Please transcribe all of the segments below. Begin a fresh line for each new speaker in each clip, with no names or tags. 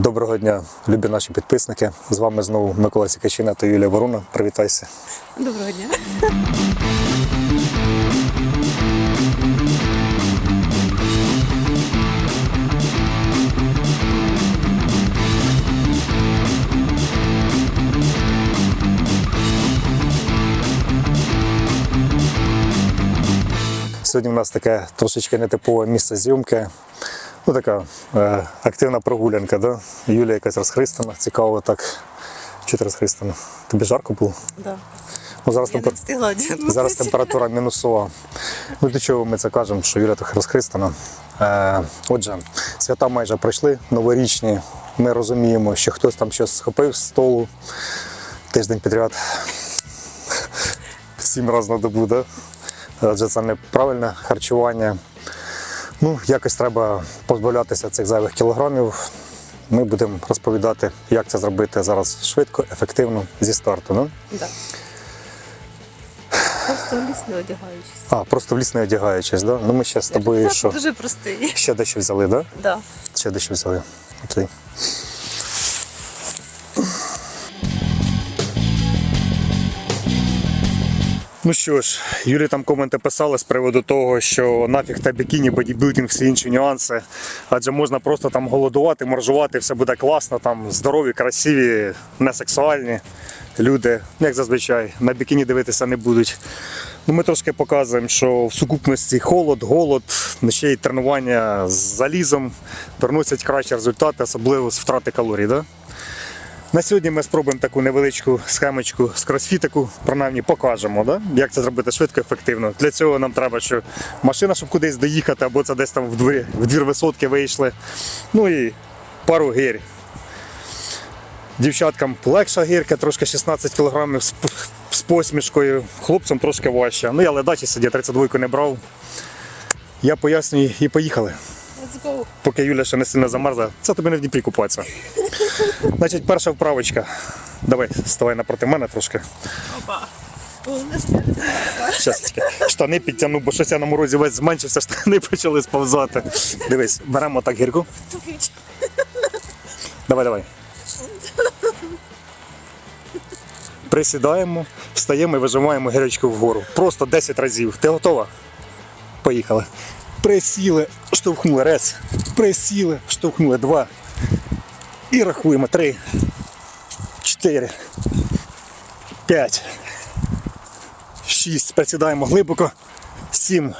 Доброго дня, любі наші підписники. З вами знову Микола Сікачина та Юлія Воруна. Привітайся.
Доброго дня.
Сьогодні у нас таке трошечки нетипове місце зйомки. Ну, така е, активна прогулянка, да? Юлія якась розхристана, цікаво так. Чи ти розхристана? Тобі жарко було?
Да.
Ну, зараз,
Я не
темпер-
встигла
зараз температура мінусова. Ну, до чого ми це кажемо, що Юля трохи розхристана. Е, отже, свята майже пройшли, новорічні. Ми розуміємо, що хтось там щось схопив з столу тиждень підряд. Сім разів на добу, да? Адже це неправильне харчування. Ну, якось треба позбавлятися цих зайвих кілограмів. Ми будемо розповідати, як це зробити зараз швидко, ефективно зі старту. Ну?
Да. Просто в ліс не одягаючись.
А, просто в ліс не одягаючись, да? Ну ми ще з тобою
Це
що?
дуже простий.
Ще дещо взяли, да?
Да.
Ще дещо взяли. Окей. Ну що ж, Юрій там коменти писали з приводу того, що нафіг та бікіні, бодібілдинг, всі інші нюанси. Адже можна просто там голодувати, моржувати, все буде класно, там здорові, красиві, не сексуальні люди, як зазвичай, на бікіні дивитися не будуть. Ну, ми трошки показуємо, що в сукупності холод, голод, ще й тренування з залізом приносять кращі результати, особливо з втрати калорій. Да? На сьогодні ми спробуємо таку невеличку схемочку з кросфітику, принаймні покажемо, да? як це зробити швидко, ефективно. Для цього нам треба, що машина, щоб кудись доїхати, або це десь там в двір, в двір висотки вийшли. Ну і пару гір. Дівчаткам легша гірка, трошки 16 кг з, посмішкою, хлопцям трошки важче. Ну я ледачі сидя 32 не брав. Я пояснюю і поїхали.
Let's go.
Поки Юля ще не сильно замерзла, це тобі не в Дніпрі купатися. Значить, перша вправочка. Давай, ставай напроти мене трошки.
Опа. Головне, що я не знаю.
Щас штани підтягну, бо щось я на морозі весь зменшився, штани почали сповзати. Дивись, беремо так гірку. Давай, давай. Присідаємо, встаємо і вижимаємо гірочку вгору. Просто 10 разів. Ти готова? Поїхали. Присіли, штовхнули раз. Присіли, штовхнули два. І рахуємо. Три, чотири, п'ять, шість. Присідаємо глибоко. Сім,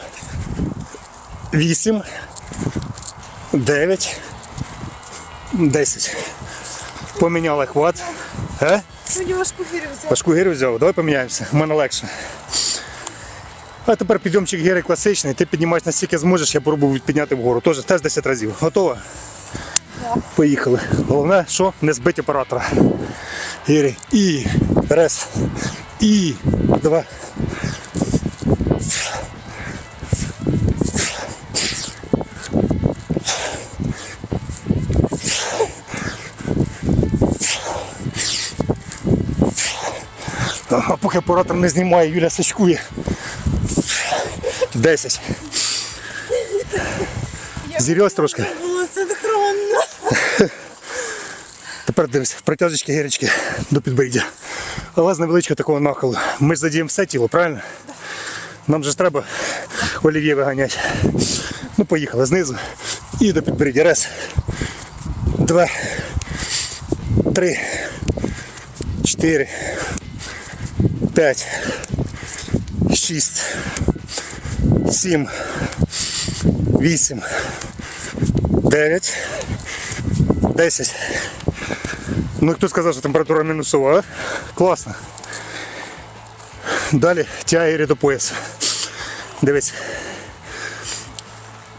вісім, дев'ять, десять. Поміняли хват. Е?
Мені важку гірю взяти.
Важку гирю взяв, давай поміняємося, в мене легше. А тепер підйомчик гири класичний, ти піднімаєш настільки зможеш, я пробую підняти вгору. Теж, теж 10 разів. Готова? Поїхали. Головне, що не збити оператора. Гири. І. Раз. І. Два. А поки оператор не знімає, Юля сачкує. 10. Зірьоз трошки.
Було синхронно.
Тепер дивись, протяжечки гірочки до підборіддя. Але з невеличкого такого нахилу. Ми ж задіємо все тіло, правильно? Нам же ж треба олів'є виганяти. Ну, поїхали знизу. І до підборіддя. Раз. Два. Три. Чотири. П'ять. Шість. Сім. Вісім. Дев'ять. Десять. Ну, хто сказав, що температура мінусова, а? Класно. Далі тягері до пояса. Дивись.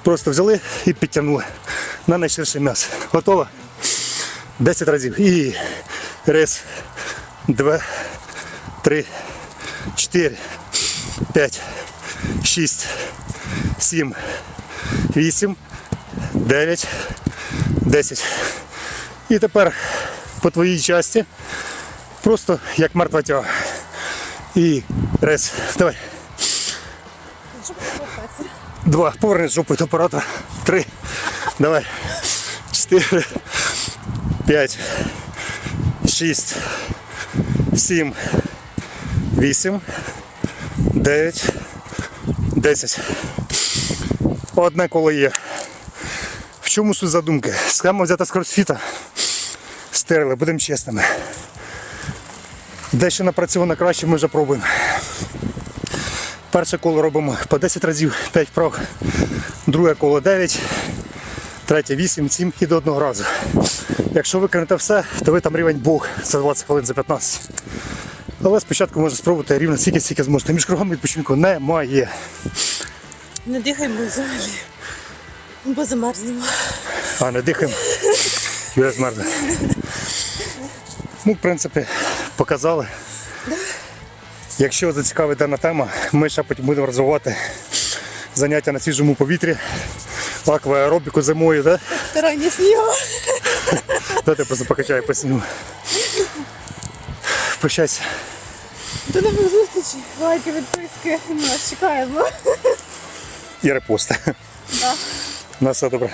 Просто взяли і підтягнули на найширший м'яс. Готово? 10 разів. І раз, два, три, чотири, п'ять, Шість, сім, вісім, дев'ять, десять. І тепер по твоїй часті просто як мертва тяга. І раз, давай. Два. Повернись жопою до оператора. Три. Давай. Чотири. 5, 6, 7, 8, 9, 10. Одне коло є. В чому суть задумки? Схема взята з кросфіта. Стерли, будемо чесними. Дещо напрацьовано краще, ми вже пробуємо. Перше коло робимо по 10 разів, 5 вправ. Друге коло 9, третє 8, 7 і до одного разу. Якщо виконати все, то ви там рівень Бог за 20 хвилин, за 15. Але спочатку можна спробувати рівно стільки, скільки зможете. Між кругом відпочинку немає.
Не дихаємо взагалі. Бо замерзнемо.
А не дихаємо. Юля змерзне. Ну, в принципі, показали. Якщо вас зацікавить дана тема, ми ще потім будемо розвивати заняття на свіжому повітрі, акваеробіку зимою, да?
Старання снігу.
Дайте просто покачаю по снігу. Прощайся.
До нових зустрічей. Лайки, відписки. Ми вас чекаємо.
І репости.
Да.
На все добре.